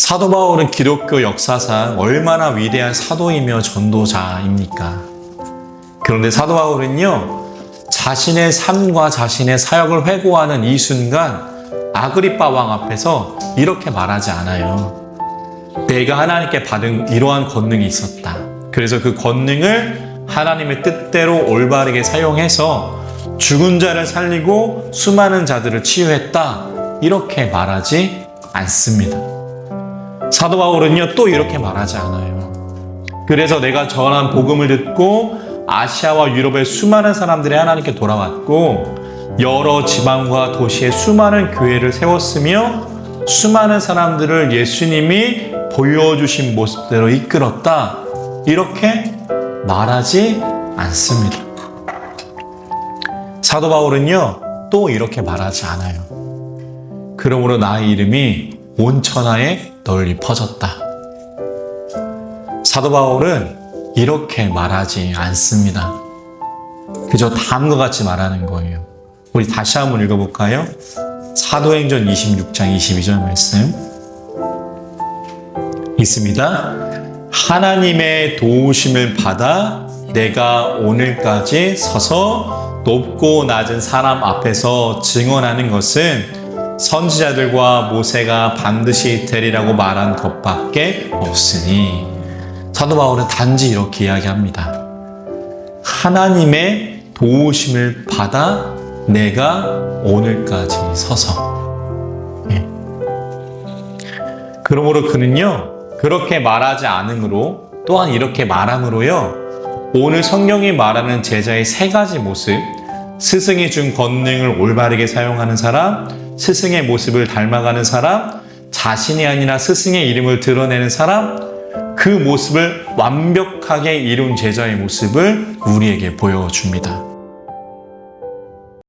사도 바울은 기독교 역사상 얼마나 위대한 사도이며 전도자입니까? 그런데 사도 바울은요, 자신의 삶과 자신의 사역을 회고하는 이 순간 아그리빠 왕 앞에서 이렇게 말하지 않아요. 내가 하나님께 받은 이러한 권능이 있었다. 그래서 그 권능을 하나님의 뜻대로 올바르게 사용해서 죽은 자를 살리고 수많은 자들을 치유했다. 이렇게 말하지 않습니다. 사도 바울은요, 또 이렇게 말하지 않아요. 그래서 내가 전한 복음을 듣고 아시아와 유럽의 수많은 사람들이 하나님께 돌아왔고 여러 지방과 도시에 수많은 교회를 세웠으며 수많은 사람들을 예수님이 보여주신 모습대로 이끌었다. 이렇게 말하지 않습니다. 사도 바울은요, 또 이렇게 말하지 않아요. 그러므로 나의 이름이 온 천하에 널리 퍼졌다. 사도 바울은 이렇게 말하지 않습니다. 그저 다음과 같이 말하는 거예요. 우리 다시 한번 읽어볼까요? 사도행전 26장 22절 말씀 있습니다. 하나님의 도우심을 받아 내가 오늘까지 서서 높고 낮은 사람 앞에서 증언하는 것은 선지자들과 모세가 반드시 되리라고 말한 것밖에 없으니 사도 바울은 단지 이렇게 이야기합니다. 하나님의 도우심을 받아 내가 오늘까지 서서 예. 그러므로 그는요 그렇게 말하지 않으므로 또한 이렇게 말함으로요 오늘 성경이 말하는 제자의 세 가지 모습 스승이 준 권능을 올바르게 사용하는 사람 스승의 모습을 닮아가는 사람 자신이 아니라 스승의 이름을 드러내는 사람 그 모습을 완벽하게 이룬 제자의 모습을 우리에게 보여줍니다.